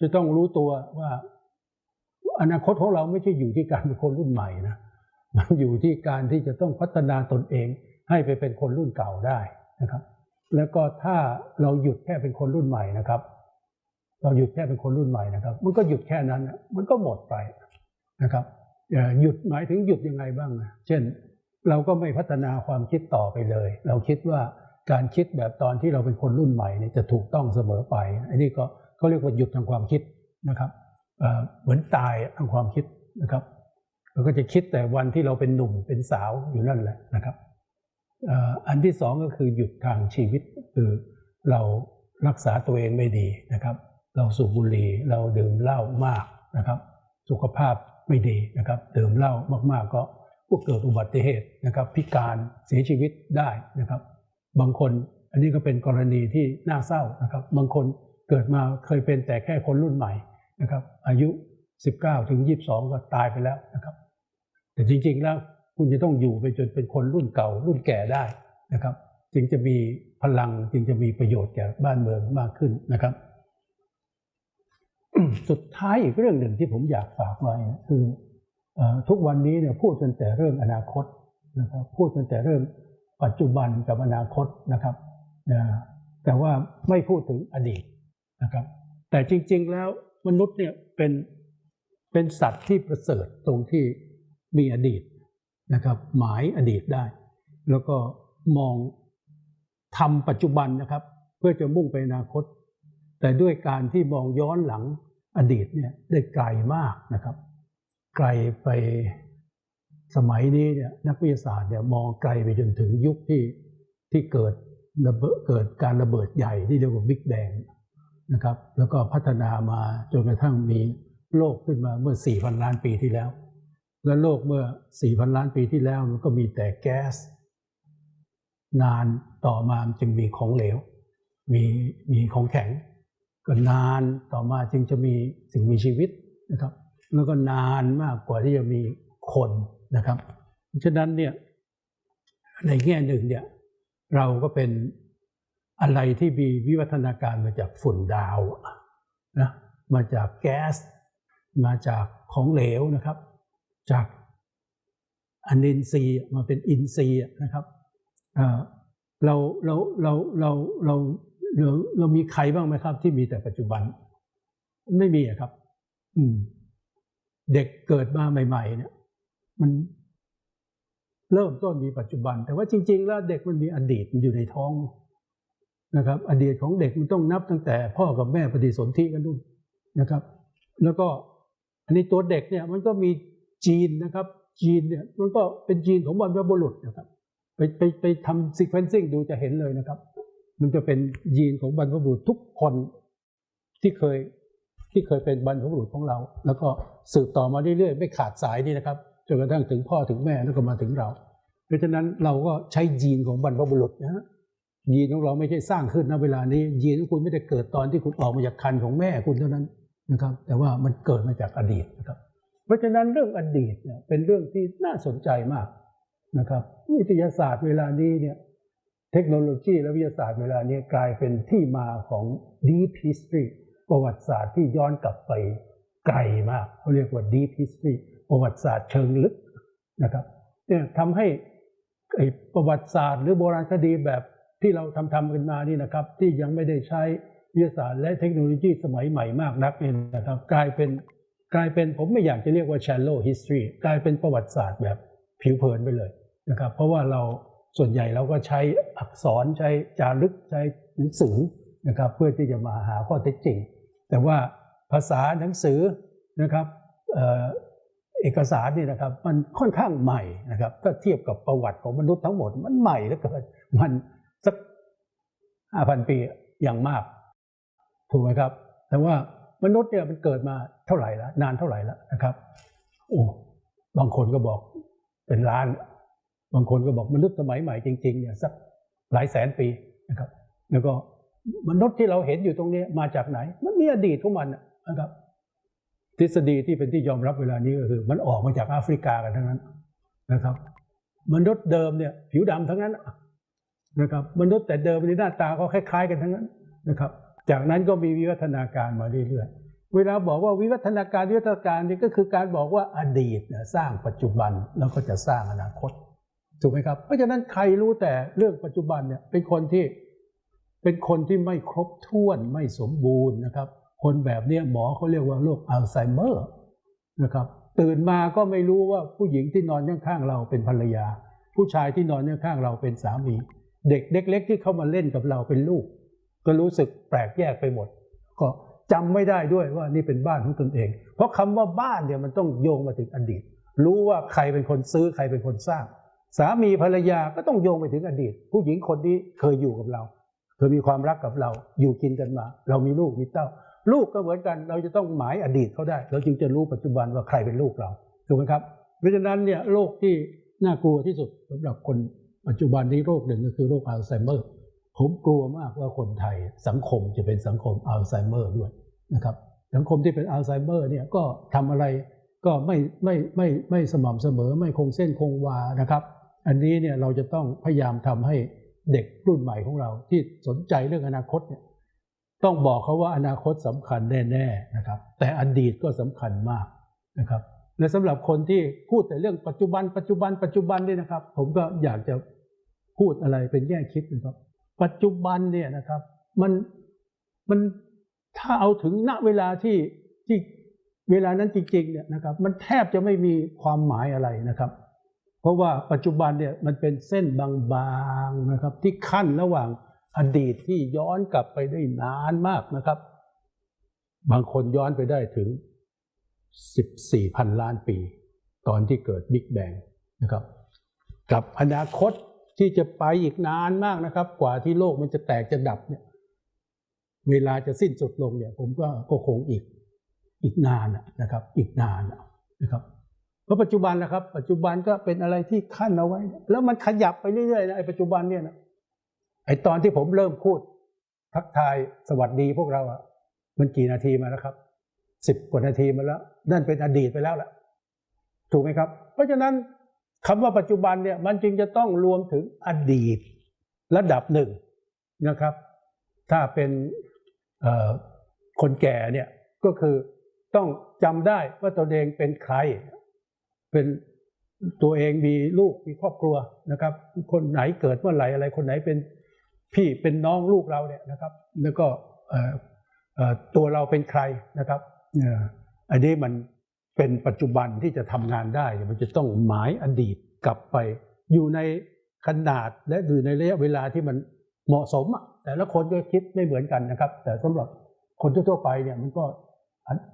จะต้องรู้ตัวว่า อนาคตของเราไม่ใช่อยู่ที่การเป็นคนรุ่นใหม่นะมันอยู่ที่การที่จะต้องพัฒนาตนเอง ให้ไปเป็นคนรุ่นเก่าได้นะครับ แล้วก็ถ้าเราหยุดแค่เป็นคนรุ่นใหม่นะครับ เราหยุดแค่เป็นคนรุ่นใหม่นะครับ มันก็หยุดแค่นั้นนะมันก็หมดไปนะครับหยุดหมายถึงหยุดยังไงบ้างนะเช่น เราก็ไม่พัฒนาความคิดต่อไปเลย เราคิดว่าการคิดแบบตอนที่เราเป็นคนรุ่นใหม่เนี่ยจะถูกต้องเสมอไป อันนี้ก็ เขาเรียกว่าหยุดทางความคิดนะครับเหมือนตายทางความคิดนะครับเราก็จะคิดแต่วันที่เราเป็นหนุ่มเป็นสาวอยู่นั่นแหละนะครับอันที่สองก็คือหยุดทางชีวิตคือเรารักษาตัวเองไม่ดีนะครับ เราสูบบุหรี่เราดื่มเหล้ามากนะครับ สุขภาพไม่ดีนะครับดื่มเหล้ามากๆก็พวกเกิดอุบัติเหตุนะครับ พิการเสียชีวิตได้นะครับ บางคนอันนี้ก็เป็นกรณีที่น่าเศร้านะครับ บางคน เกิดมาเคยเป็นแต่แค่คนรุ่นใหม่นะครับ อายุ 19 ถึง 22 ก็ตายไปแล้วนะครับ แต่จริง ๆ แล้วคุณจะต้องอยู่ไปจนเป็นคนรุ่นเก่ารุ่นแก่ได้นะครับ จึงจะมีพลังจึงจะมีประโยชน์แก่บ้านเมืองมากขึ้นนะครับ สุดท้ายอีกเรื่องหนึ่งที่ผมอยากฝากไว้คือทุกวันนี้เนี่ยพูดกันแต่เรื่องอนาคตนะครับ พูดกันแต่เรื่องปัจจุบันกับอนาคตนะครับแต่ว่าไม่พูดถึงอดีต นะครับ แต่จริง ๆ แล้วมนุษย์เนี่ยเป็นเป็นสัตว์ที่ประเสริฐตรงที่มีอดีตนะครับ หมายอดีตได้ แล้วก็มองทำปัจจุบันนะครับ เพื่อจะมุ่งไปอนาคต แต่ด้วยการที่มองย้อนหลังอดีตเนี่ยได้ไกลมากนะครับ ไกลไปสมัยนี้เนี่ยนักวิทยาศาสตร์เนี่ยมองไกลไปจนถึงยุคที่ที่เกิดระเบิดเกิดการระเบิดใหญ่ที่เรียกว่าบิ๊กแบง นะครับ แล้วก็พัฒนามาจนกระทั่งมีโลกขึ้นมาเมื่อ 4,000 ล้านปีที่แล้ว และโลกเมื่อ 4,000 ล้านปีที่แล้วมันก็มีแต่แก๊ส นานต่อมาจึงมีของเหลว มีมีของแข็ง ก็นานต่อมาจึงจะมีสิ่งมีชีวิตนะครับ แล้วก็นานมากกว่าที่จะมีคนนะครับ ฉะนั้นเนี่ยในแง่หนึ่งเนี่ยเราก็เป็น อะไรที่มีวิวัฒนาการมาจากฝุ่นดาวนะมาจากแก๊ส มาจากของเหลวนะครับ จากอนินทรีย์มาเป็นอินทรีย์นะครับเราเราเราเราเราเราเรามีใครบ้างไหมครับ ที่มีแต่ปัจจุบัน ไม่มีอะครับ อืม เด็กเกิดมาใหม่ ๆ เนี่ย มันเริ่มต้นมีปัจจุบัน แต่ว่าจริง ๆ แล้วเด็กมันมีอดีตมันอยู่ในท้อง นะครับอดีตของเด็กมันต้องนับตั้งแต่พ่อกับแม่ปฏิสนธิกันนู่นนะครับ แล้วก็อันนี้ตัวเด็กเนี่ยมันก็มีจีนนะครับจีนเนี่ยมันก็เป็นจีนของบรรพบุรุษนะครับไปไปไปทำซีเควนซิ่งดูจะเห็นเลยนะครับ มันจะเป็นยีนของบรรพบุรุษทุกคนที่เคยที่เคยเป็นบรรพบุรุษของเรา แล้วก็สืบต่อมาเรื่อยๆ ไม่ขาดสายนี่นะครับจนกระทั่งถึงพ่อถึงแม่แล้วก็มาถึงเรา เพราะฉะนั้นเราก็ใช้ยีนของบรรพบุรุษนะฮะ ยีนของเราไม่ใช่สร้างขึ้นณเวลานี้ ยีนของคุณไม่ได้เกิดตอนที่คุณออกมาจากคันของแม่คุณเท่านั้นนะครับ แต่ว่ามันเกิดมาจากอดีตนะครับ เพราะฉะนั้นเรื่องอดีตเนี่ยเป็นเรื่องที่น่าสนใจมากนะครับ วิทยาศาสตร์เวลานี้เนี่ยเทคโนโลยีและวิทยาศาสตร์เวลานี้กลายเป็นที่มาของ deep history ประวัติศาสตร์ที่ย้อนกลับไปไกลมากเขาเรียกว่า deep history ประวัติศาสตร์เชิงลึกนะครับเนี่ยทำให้ประวัติศาสตร์หรือโบราณคดีแบบ ที่เราทำทำกันมานี่นะครับ ที่ยังไม่ได้ใช้วิทยาศาสตร์และเทคโนโลยีสมัยใหม่มากนักเนี่นะครับ กลายเป็นกลายเป็นผมไม่อยากจะเรียกว่า shallow history กลายเป็นประวัติศาสตร์แบบผิวเผินไปเลยนะครับ เพราะว่าเราส่วนใหญ่เราก็ใช้อักษรใช้จารึกใช้หนังสือนะครับ เพื่อที่จะมาหาข้อเท็จจริง แต่ว่าภาษาหนังสือนะครับเออเอกสารนี่นะครับมันค่อนข้างใหม่นะครับถ้าเทียบกับประวัติของมนุษย์ทั้งหมดมันใหม่เหลือเกินมัน สักห้าพันปีอย่างมาก ถูกไหมครับ แต่ว่ามนุษย์เนี่ยมันเกิดมาเท่าไหร่แล้วนานเท่าไหร่แล้วนะครับโอ้บางคนก็บอกเป็นล้าน บางคนก็บอกมนุษย์สมัยใหม่จริงๆเนี่ยสักหลายแสนปีนะครับ แล้วก็มนุษย์ที่เราเห็นอยู่ตรงนี้มาจากไหน มันมีอดีตของมันนะครับ ทฤษฎีที่เป็นที่ยอมรับเวลานี้ก็คือ มันออกมาจากแอฟริกากันทั้งนั้นนะครับ มนุษย์เดิมเนี่ยผิวดำทั้งนั้น นะครับมนุษย์แต่เดิมในหน้าตาก็คล้าย ๆ กันทั้งนั้นนะครับ จากนั้นก็มีวิวัฒนาการมาเรื่อยๆ เวลาบอกว่าวิวัฒนาการวิวัฒนาการนี่ก็คือการบอกว่าอดีตสร้างปัจจุบันแล้วก็จะสร้างอนาคตถูกไหมครับเพราะฉะนั้นใครรู้แต่เรื่องปัจจุบันเนี่ยเป็นคนที่เป็นคนที่ไม่ครบถ้วนไม่สมบูรณ์นะครับ คนแบบนี้หมอเขาเรียกว่าโรคอัลไซเมอร์นะครับตื่นมาก็ไม่รู้ว่าผู้หญิงที่นอนข้างๆเราเป็นภรรยา ผู้ชายที่นอนข้างๆเราเป็นสามี เด็กเล็ก ๆ ที่เข้ามาเล่นกับเราเป็นลูก ก็รู้สึกแปลกแยกไปหมด ก็จำไม่ได้ด้วยว่านี่เป็นบ้านของตนเอง เพราะคำว่าบ้านเนี่ยมันต้องโยงมาถึงอดีต รู้ว่าใครเป็นคนซื้อใครเป็นคนสร้าง สามีภรรยาก็ต้องโยงไปถึงอดีต ผู้หญิงคนนี้เคยอยู่กับเราเคยมีความรักกับเราอยู่กินกันมา เรามีลูกมีเต้า ลูกก็เหมือนกัน เราจะต้องหมายอดีตเขาได้ เราจึงจะรู้ปัจจุบันว่าใครเป็นลูกเราถูกไหมครับ เพราะฉะนั้นเนี่ยโรคที่น่ากลัวที่สุดสำหรับคน ปัจจุบันนี้โรคหนึ่งก็คือโรคอัลไซเมอร์ ผมกลัวมากว่าคนไทยสังคมจะเป็นสังคมอัลไซเมอร์ด้วยนะครับ สังคมที่เป็นอัลไซเมอร์เนี่ยก็ทำอะไรก็ไม่ไม่ไม่ไม่สม่ำเสมอไม่คงเส้นคงวานะครับ อันนี้เนี่ยเราจะต้องพยายามทำให้เด็กรุ่นใหม่ของเราที่สนใจเรื่องอนาคตเนี่ยต้องบอกเขาว่าอนาคตสำคัญแน่ๆนะครับ แต่อดีตก็สำคัญมากนะครับ และสำหรับคนที่พูดแต่เรื่องปัจจุบัน ปัจจุบัน ปัจจุบันนี่นะครับ ผมก็อยากจะพูดอะไรเป็นแง่คิดนะครับ ปัจจุบันเนี่ยนะครับ มันมันถ้าเอาถึงณเวลาที่ที่เวลานั้นจริงๆเนี่ยนะครับ มันแทบจะไม่มีความหมายอะไรนะครับ เพราะว่าปัจจุบันเนี่ยมันเป็นเส้นบางๆนะครับ ที่ขั้นระหว่างอดีตที่ย้อนกลับไปได้นานมากนะครับ บางคนย้อนไปได้ถึง 14พันล้านปี ตอนที่เกิดบิ๊กแบงนะครับ กับอนาคตที่จะไปอีกนานมากนะครับ กว่าที่โลกมันจะแตกจะดับเนี่ย เวลาจะสิ้นสุดลงเนี่ย ผมก็ก็คงอีกอีกนานนะครับ อีกนานนะครับเพราะปัจจุบันนะครับ ปัจจุบันก็เป็นอะไรที่ขั้นเอาไว้ แล้วมันขยับไปเรื่อยๆนะไอ้ปัจจุบันเนี่ยนะไอ้ตอนที่ผมเริ่มพูดทักทายสวัสดีพวกเราอะมันกี่นาทีมาแล้วครับ สิบกว่านาทีมาแล้ว นั่นเป็นอดีตไปแล้วล่ะ ถูกไหมครับ เพราะฉะนั้นคำว่าปัจจุบันเนี่ยมันจึงจะต้องรวมถึงอดีตระดับหนึ่งนะครับ ถ้าเป็นคนแก่เนี่ยก็คือต้องจำได้ว่าตัวเองเป็นใคร เป็นตัวเองมีลูกมีครอบครัวนะครับ คนไหนเกิดเมื่อไหร่อะไรคนไหนเป็นพี่เป็นน้องลูกเราเนี่ยนะครับ แล้วก็ตัวเราเป็นใครนะครับ อันนี้มันเป็นปัจจุบันที่จะทำงานได้ มันจะต้องหมายอดีตกลับไป อยู่ในขนาดและอยู่ในระยะเวลาที่มันเหมาะสมแต่ละคนก็คิดไม่เหมือนกันนะครับ แต่สำหรับคนทั่วไปเนี่ยมันก็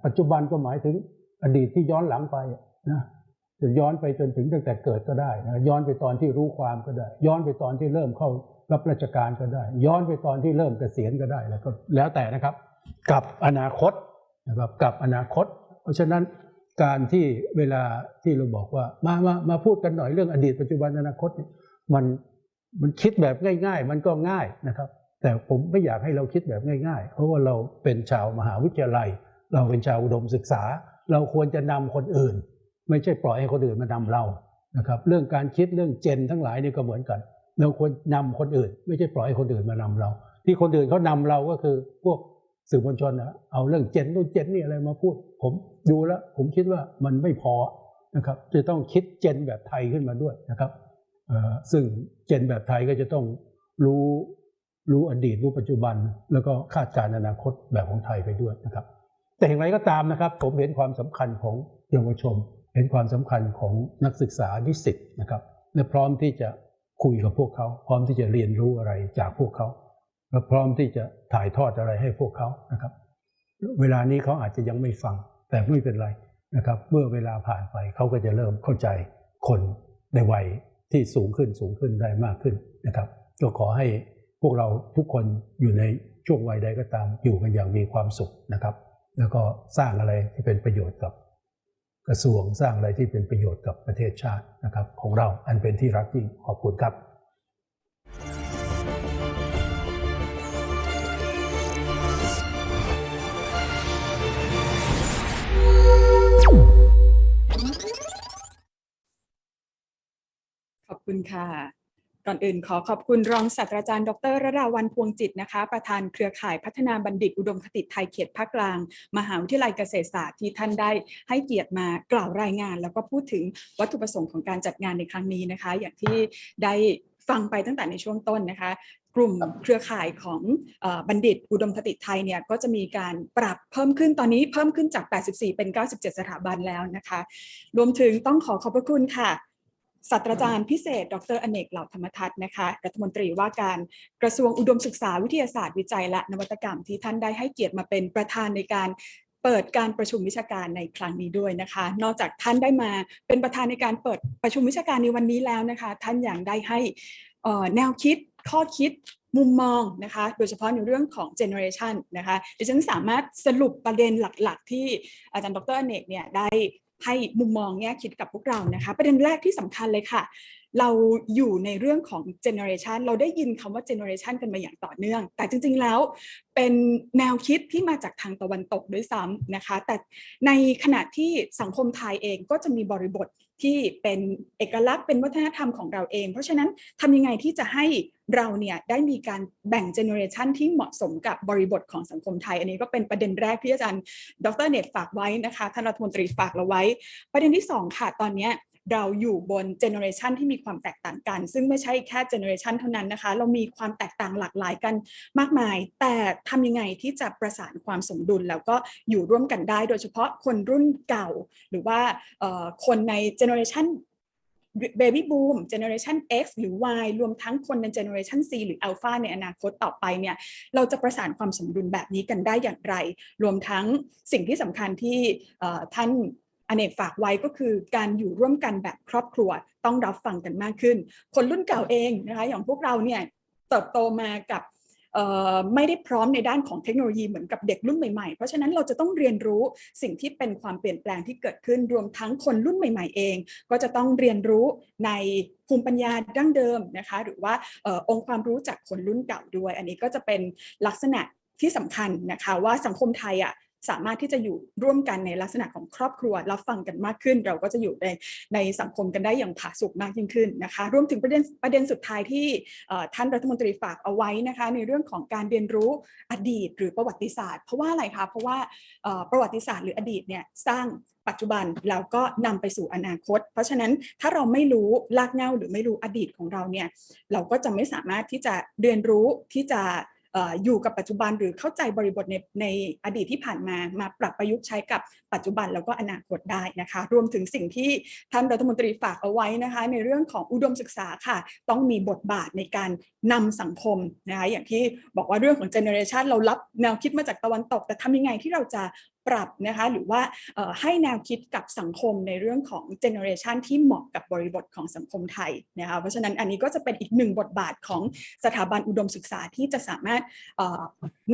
ปัจจุบันก็หมายถึงอดีตที่ย้อนหลังไปนะจะย้อนไปจนถึงตั้งแต่เกิดก็ได้นะย้อนไปตอนที่รู้ความก็ได้ ย้อนไปตอนที่เริ่มเข้ารับราชการก็ได้ ย้อนไปตอนที่เริ่มเกษียณก็ได้แล้วก็แล้วแต่นะครับ กับอนาคต นะครับกับอนาคต เพราะฉะนั้นการที่เวลาที่เราบอกว่ามามามาพูดกันหน่อยเรื่องอดีตปัจจุบันอนาคตเนี่ยมันมันคิดแบบง่าย ๆ มันก็ง่ายนะครับ แต่ผมไม่อยากให้เราคิดแบบง่าย ๆ เพราะว่าเราเป็นชาวมหาวิทยาลัย เราเป็นชาวอุดมศึกษา เราควรจะนำคนอื่น ไม่ใช่ปล่อยให้คนอื่นมานำเรานะครับ เรื่องการคิดเรื่องเจนทั้งหลายนี่ก็เหมือนกัน เราควรนำคนอื่น ไม่ใช่ปล่อยให้คนอื่นมานำเรา ที่คนอื่นเขานำเราก็คือพวก สื่อมวลชนนะเอาเรื่องเจนนู่นเจนนี่อะไรมาพูด ผมดูแล้ว ผมคิดว่ามันไม่พอนะครับจะต้องคิดเจนแบบไทยขึ้นมาด้วยนะครับซึ่งเจนแบบไทยก็จะต้องรู้รู้อดีตรู้ปัจจุบัน แล้วก็คาดการณ์อนาคตแบบของไทยไปด้วยนะครับ แต่อย่างไรก็ตามนะครับ ผมเห็นความสำคัญของเยาวชนเห็นความสำคัญของนักศึกษานิสิตนะครับและพร้อมที่จะคุยกับพวกเขา พร้อมที่จะเรียนรู้อะไรจากพวกเขา และพร้อมที่จะถ่ายทอดอะไรให้พวกเขานะครับ เวลานี้เขาอาจจะยังไม่ฟัง แต่ไม่เป็นไรนะครับ เมื่อเวลาผ่านไปเขาก็จะเริ่มเข้าใจคนในวัยที่สูงขึ้นสูงขึ้นได้มากขึ้นนะครับก็ขอให้พวกเราทุกคนอยู่ในช่วงวัยใดก็ตามอยู่กันอย่างมีความสุขนะครับ แล้วก็สร้างอะไรที่เป็นประโยชน์กับกระทรวงสร้างอะไรที่เป็นประโยชน์กับประเทศชาตินะครับ ของเราอันเป็นที่รักยิ่งขอบคุณครับ คุณค่ะ ก่อนอื่นขอขอบคุณรองศาสตราจารย์ ดรระดาวันพวงจิตนะคะ ประธานเครือข่ายพัฒนาบัณฑิตอุดมคติไทยเขตภาคกลาง มหาวิทยาลัยเกษตรศาสตร์ที่ท่านได้ให้เกียรติมากล่าวรายงาน แล้วก็พูดถึงวัตถุประสงค์ของการจัดงานในครั้งนี้นะคะ อย่างที่ได้ฟังไปตั้งแต่ในช่วงต้นนะคะกลุ่มเครือข่ายของบัณฑิตอุดมคติไทยเนี่ยก็จะมีการปรับเพิ่มขึ้นตอนนี้เพิ่มขึ้นจาก 84 เป็น 97 สถาบันแล้วนะคะ รวมถึงต้องขอขอบพระคุณค่ะ ศาสตราจารย์พิเศษ ดรอเนกเหล่าธรรมทัศน์นะคะรัฐมนตรีว่าการกระทรวงอุดมศึกษาวิทยาศาสตร์วิจัยและนวัตกรรมที่ท่านได้ให้เกียรติมาเป็นประธานในการเปิดการประชุมวิชาการในครั้งนี้ด้วยนะคะ นอกจากท่านได้มาเป็นประธานในการเปิดประชุมวิชาการในวันนี้แล้วนะคะ ท่านยังได้ให้แนวคิดข้อคิดมุมมองนะคะ โดยเฉพาะในเรื่องของ generation นะคะดิฉันสามารถสรุปประเด็นหลักๆ ที่อาจารย์ดรอเนกเนี่ยได้ ให้มุมมองแง่คิดกับพวกเรานะคะ ประเด็นแรกที่สำคัญเลยค่ะ เราอยู่ในเรื่องของเจเนอเรชันเราได้ยินคำว่าเจเนอเรชันกันมาอย่างต่อเนื่อง แต่จริง ๆแล้วเป็นแนวคิดที่มาจากทางตะวันตกด้วยซ้ำนะคะ แต่ในขณะที่สังคมไทยเองก็จะมีบริบท ที่เป็นเอกลักษณ์เป็นวัฒนธรรมของเราเอง เพราะฉะนั้นทำยังไงที่จะให้เราเนี่ยได้มีการแบ่งเจเนอเรชันที่เหมาะสมกับบริบทของสังคมไทย อันนี้ก็เป็นประเด็นแรกที่อาจารย์ดรเนตฝากไว้นะคะท่านรัฐมนตรีฝากเราไว้ ประเด็นที่สองค่ะตอนนี้ เราอยู่บนเจเนอเรชันที่มีความแตกต่างกัน ซึ่งไม่ใช่แค่เจเนอเรชันเท่านั้นนะคะ เรามีความแตกต่างหลากหลายกันมากมาย แต่ทำยังไงที่จะประสานความสมดุล แล้วก็อยู่ร่วมกันได้ โดยเฉพาะคนรุ่นเก่า หรือว่าคนในเจเนอเรชัน Baby Boom Generation X หรือ Y รวมทั้งคนใน Generation C หรือ Alpha ในอนาคตต่อไปเนี่ยเราจะประสานความสมดุลแบบนี้กันได้อย่างไร รวมทั้งสิ่งที่สำคัญที่ท่าน อเนกฝากไว้ก็คือการอยู่ร่วมกันแบบครอบครัวต้องรับฟังกันมากขึ้น คนรุ่นเก่าเองนะคะอย่างพวกเราเนี่ยเติบโตมากับไม่ได้พร้อมในด้านของเทคโนโลยีเหมือนกับเด็กรุ่นใหม่ๆ เพราะฉะนั้นเราจะต้องเรียนรู้สิ่งที่เป็นความเปลี่ยนแปลงที่เกิดขึ้นรวมทั้งคนรุ่นใหม่ ๆ เอง ก็จะต้องเรียนรู้ในภูมิปัญญาดั้งเดิมนะคะหรือว่าออองค์ความรู้จากคนรุ่นเก่าด้วย อันนี้ก็จะเป็นลักษณะที่สำคัญนะคะว่าสังคมไทยอะ สามารถที่จะอยู่ร่วมกันในลักษณะของครอบครัวรับฟังกันมากขึ้น เราก็จะอยู่ในในสังคมกันได้อย่างผาสุกมากยิ่งขึ้นนะคะรวมถึงประเด็นประเด็นสุดท้ายที่ท่านรัฐมนตรีฝากเอาไว้นะคะในเรื่องของการเรียนรู้อดีต หรือประวัติศาสตร์ เพราะว่าอะไรคะเพราะว่าประวัติศาสตร์หรืออดีตเนี่ยสร้างปัจจุบันแล้วก็นำไปสู่อนาคต เพราะฉะนั้นถ้าเราไม่รู้ลากเงาหรือไม่รู้อดีตของเราเนี่ยเราก็จะไม่สามารถที่จะเรียนรู้ที่จะ อยู่กับปัจจุบันหรือเข้าใจบริบทในในอดีตที่ผ่านมามาปรับประยุกต์ใช้กับปัจจุบันแล้วก็อนาคตได้นะคะ รวมถึงสิ่งที่ท่านรัฐมนตรีฝากเอาไว้นะคะ ในเรื่องของอุดมศึกษาค่ะ ต้องมีบทบาทในการนำสังคมนะคะอย่างที่บอกว่าเรื่องของเจเนอเรชันเรารับแนวคิดมาจากตะวันตก แต่ทำยังไงที่เราจะ ปรับนะคะหรือว่าให้แนวคิดกับสังคมในเรื่องของเจเนอเรชันที่เหมาะกับบริบทของสังคมไทยนะคะเพราะฉะนั้นอันนี้ก็จะเป็นอีกหนึ่งบทบาทของสถาบันอุดมศึกษาที่จะสามารถ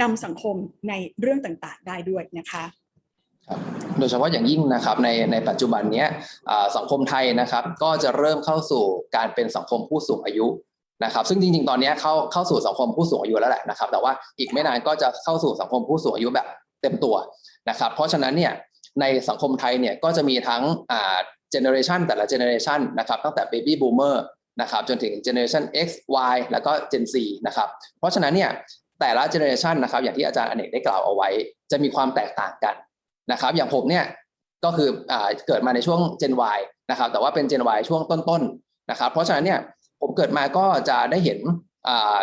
นำสังคมในเรื่องต่างๆ ได้ด้วยนะคะโดยเฉพาะอย่างยิ่งนะครับในในปัจจุบันนี้สังคมไทยนะครับ ก็จะเริ่มเข้าสู่การเป็นสังคมผู้สูงอายุนะครับ ซึ่งจริงๆ ตอนนี้เข้าเข้าสู่สังคมผู้สูงอายุแล้วแหละนะครับ แต่ว่าอีกไม่นานก็จะเข้าสู่สังคมผู้สูงอายุแบบ เต็มตัวนะครับเพราะฉะนั้นเนี่ยในสังคมไทยเนี่ยก็จะมีทั้งอ่าเจเนอเรชันแต่ละเจเนอเรชันนะครับตั้งแต่ Baby Boomer นะครับจนถึง Generation X Y แล้วก็ Gen Z นะครับเพราะฉะนั้นเนี่ยแต่ละเจเนอเรชันนะครับอย่างที่อาจารย์อเนกได้กล่าวเอาไว้ จะมีความแตกต่างกันนะครับอย่างผมเนี่ยก็คืออาเกิดมาในช่วง Gen Y นะครับแต่ว่าเป็น Gen Y ช่วงต้นๆนะครับเพราะฉะนั้นเนี่ยผมเกิดมาก็จะได้เห็นอ่า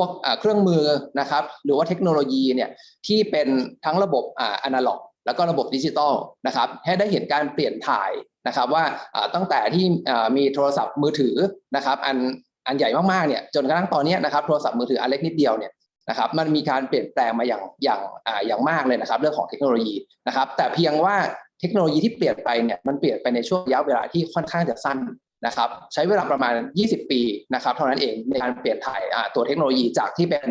วกเครื่องมือนะครับ หรือว่าเทคโนโลยีเนี่ยที่เป็นทั้งระบบอ่าอนาล็อกแล้วก็ระบบดิจิตอลนะครับให้ได้เห็นการเปลี่ยนถ่ายนะครับว่าตั้งแต่ที่มีโทรศัพท์มือถือนะครับอันอันใหญ่มากๆเนี่ยจนกระทั่งตอนนี้นะครับโทรศัพท์มือถืออันเล็กนิดเดียวเนี่ยนะครับมันมีการเปลี่ยนแปลงมาอย่างอย่างอ่าอย่างมากเลยนะครับเรื่องของเทคโนโลยีนะครับแต่เพียงว่าเทคโนโลยีที่เปลี่ยนไปเนี่ยมันเปลี่ยนไปในช่วงระยะเวลาที่ค่อนข้างจะสั้น นะครับใช้เวลาประมาณ 20 ปีนะครับเท่านั้นเองในการเปลี่ยนถ่ายตัวเทคโนโลยีจากที่เป็น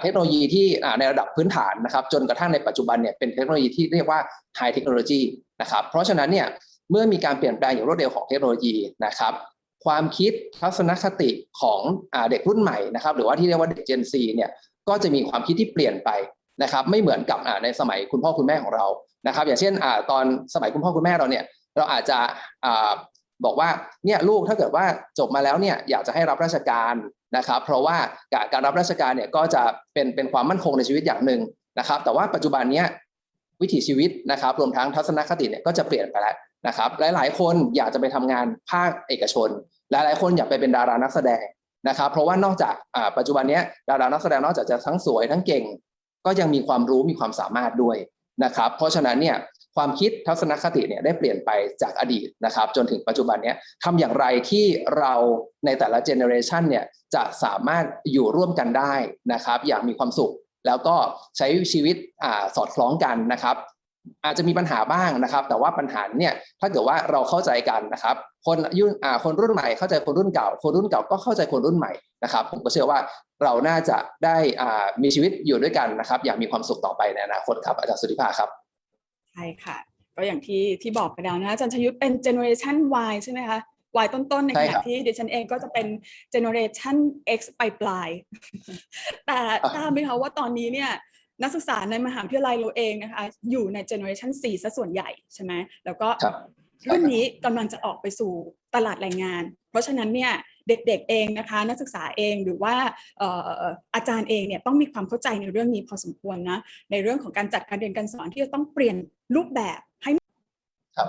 เทคโนโลยีที่ในระดับพื้นฐานนะครับจนกระทั่งในปัจจุบันเนี่ยเป็นเทคโนโลยีที่เรียกว่าไฮเทคโนโลยีนะครับเพราะฉะนั้นเนี่ยเมื่อมีการเปลี่ยนแปลงอย่างรวดเร็วของเทคโนโลยีนะครับความคิดทัศนคติของอเด็กรุ่นใหม่นะครับหรือว่าที่เรียกว่าเด็ก Gen Z เนี่ยก็จะมีความคิดที่เปลี่ยนไปนะครับไม่เหมือนกับในสมัยคุณพ่อคุณแม่ของเรานะครับอย่างเช่นอตอนสมัยคุณพ่อคุณแม่เราเนี่ยเราอาจจะ บอกว่าเนี่ยลูกถ้าเกิดว่าจบมาแล้วเนี่ยอยากจะให้รับราชการนะครับ เพราะว่าการรับราชการเนี่ยก็จะเป็นเป็นความมั่นคงในชีวิตอย่างหนึ่งนะครับ แต่ว่าปัจจุบันเนี้ยวิถีชีวิตนะครับ รวมทั้งทัศนคติเนี่ยก็จะเปลี่ยนไปแล้วนะครับ หลาย ๆ คนอยากจะไปทำงานภาคเอกชน หลาย ๆ คนอยากไปเป็นดารานักแสดงนะครับ เพราะว่านอกจากอ่าปัจจุบันนี้ดารานักแสดงนอกจากจะทั้งสวยทั้งเก่ง ก็ยังมีความรู้มีความสามารถด้วยนะครับ เพราะฉะนั้นเนี่ย ความคิดทัศนคติเนี่ยได้เปลี่ยนไปจากอดีตนะครับ จนถึงปัจจุบันเนี้ยทำอย่างไรที่เราในแต่ละเจเนอเรชันเนี่ยจะสามารถอยู่ร่วมกันได้นะครับ อย่างมีความสุข แล้วก็ใช้ชีวิตอ่าสอดคล้องกันนะครับอาจจะมีปัญหาบ้างนะครับ แต่ว่าปัญหาเนี่ยถ้าเกิดว่าเราเข้าใจกันนะครับ คนอายุอ่าคนรุ่นใหม่เข้าใจคนรุ่นเก่า คนรุ่นเก่าก็เข้าใจคนรุ่นใหม่นะครับ ผมก็เชื่อว่าเราน่าจะได้อ่ามีชีวิตอยู่ด้วยกันนะครับ อย่างมีความสุขต่อไปในอนาคตครับอาจารย์สุธิภาครับ ใช่ค่ะ ก็อย่างที่ที่บอกไปแล้วนะอาจารย์ชยุทธเป็นเจเนอเรชัน Y ใช่ไหมคะ Y ต้นๆ ในใช่ขครัณะบที่ดิฉันเองก็จะเป็นเจเนอเรชัน X ปลายปลายๆแต่ทราบไหมคะว่าตอนนี้เนี่ยนักศึกษาในมหาวิทยาลัยเราเองนะคะ อยู่ในเจเนอเรชัน4ซะส่วนใหญ่ใช่ไหมแล้วก็ครับรุ่นนี้กำลังจะออกไปสู่ตลาดแรงงาน เพราะฉะนั้นเนี่ย เด็กๆเองนะคะ นักศึกษาเองหรือว่าเอ่ออาจารย์เองเนี่ยต้องมีความเข้าใจในเรื่องนี้พอสมควรนะในเรื่องของการจัดการเรียนการสอนที่จะต้องเปลี่ยนรูปแบบให้ครับ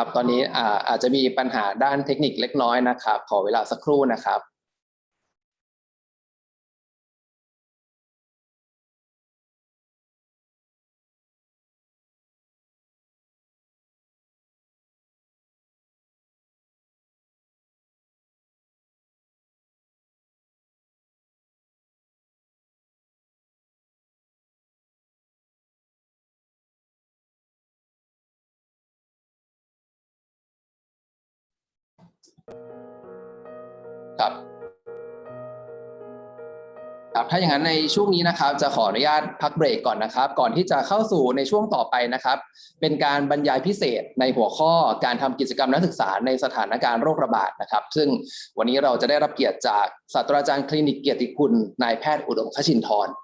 ครับ ตอนนี้อาจจะมีปัญหาด้านเทคนิคเล็กน้อยนะครับ ขอเวลาสักครู่นะครับ ครับครับถ้าอย่างนั้นในช่วงนี้นะครับ จะขออนุญาตพักเบรกก่อนนะครับ ก่อนที่จะเข้าสู่ในช่วงต่อไปนะครับ เป็นการบรรยายพิเศษในหัวข้อการทำกิจกรรมนักศึกษาในสถานการณ์โรคระบาดนะครับ ซึ่งวันนี้เราจะได้รับเกียรติจากศาสตราจารย์คลินิกเกียรติคุณนายแพทย์อุดมขชินทร์